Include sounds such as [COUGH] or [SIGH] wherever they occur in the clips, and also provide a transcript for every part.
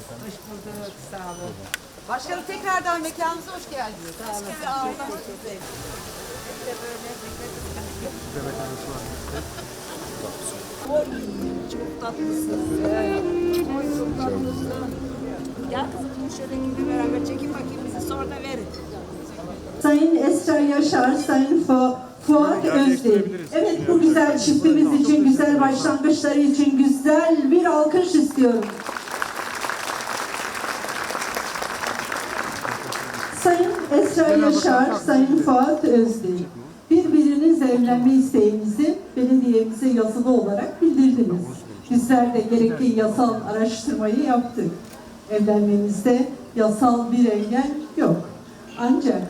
efendim. Hoş bulduk, sağ olun. Başkanım tekrardan mekanımıza hoş geldiniz. Sağ olun. Ağırlamak sizi. Hep de böyle Oy, çok tatlısınız. Oy, çok tatlısın. Gel kızım şöyle gibi beraber çekin bakayım bizi sonra da verin. Sayın Esra Yaşar, Sayın Fu- Fuat Özdil. Evet bu güzel çiftimiz için, güzel başlangıçları için güzel bir alkış istiyorum. Sayın Esra Yaşar, Sayın Fuat Özdil. Birbirinizle evlenme isteğinizi belediyemize yazılı olarak bildirdiniz. Bizler de gerekli yasal araştırmayı yaptık. Evlenmenizde yasal bir engel yok. Ancak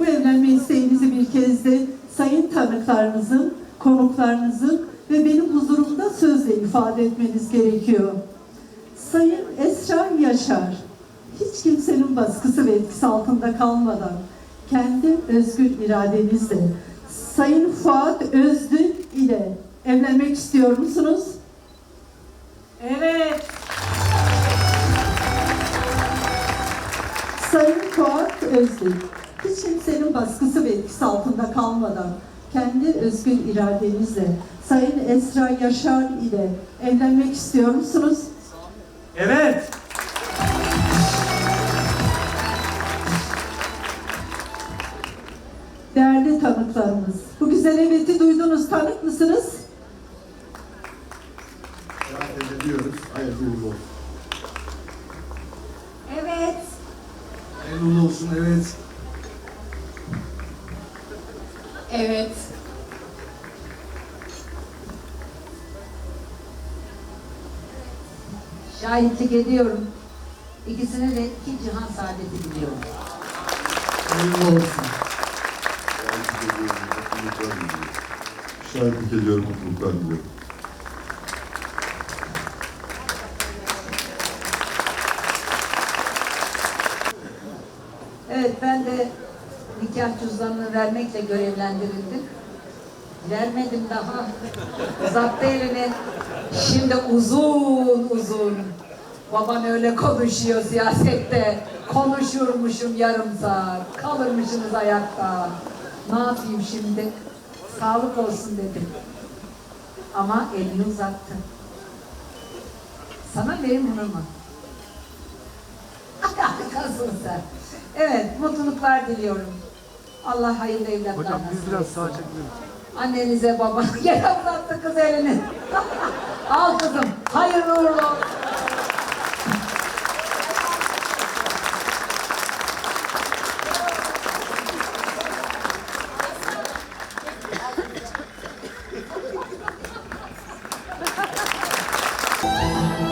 bu evlenme isteğinizi bir kez de sayın tanıklarınızın, konuklarınızın ve benim huzurumda sözle ifade etmeniz gerekiyor. Sayın Esra Yaşar, hiç kimsenin baskısı ve etkisi altında kalmadan kendi özgür iradenizle Sayın Fuat Özdül ile evlenmek istiyor musunuz? Evet. Sayın Fuat Özdil, hiç kimsenin baskısı ve etkisi altında kalmadan kendi özgür iradenizle Sayın Esra Yaşar ile evlenmek istiyor musunuz? Evet. Değerli tanıklarımız, bu güzel eveti duydunuz, tanık mısınız? Şahit ediyoruz. Hayırlı uğurlu olsun. Evet. Hayırlı uğurlu olsun, evet. Evet. Şahitlik ediyorum. İkisine de iki cihan saadeti diliyorum. Hayırlı olsun. Şahitlik ediyorum, mutluluklar diliyorum. Evet ben de nikah cüzdanını vermekle görevlendirildim. Vermedim daha. Uzattı elini. Şimdi uzun uzun. Baban öyle konuşuyor siyasette. Konuşurmuşum yarım saat. Kalırmışsınız ayakta. Ne yapayım şimdi? Sağlık olsun dedim. Ama elini uzattı. Sana benim hanıma. [LAUGHS] Harikasın sen. Evet, mutluluklar diliyorum. Allah hayırlı evlatlar Hocam biz biraz sağa çekelim. Annenize babana [LAUGHS] yere uzattı kız elini. [LAUGHS] Al kızım, hayırlı uğurlu olsun. Bye.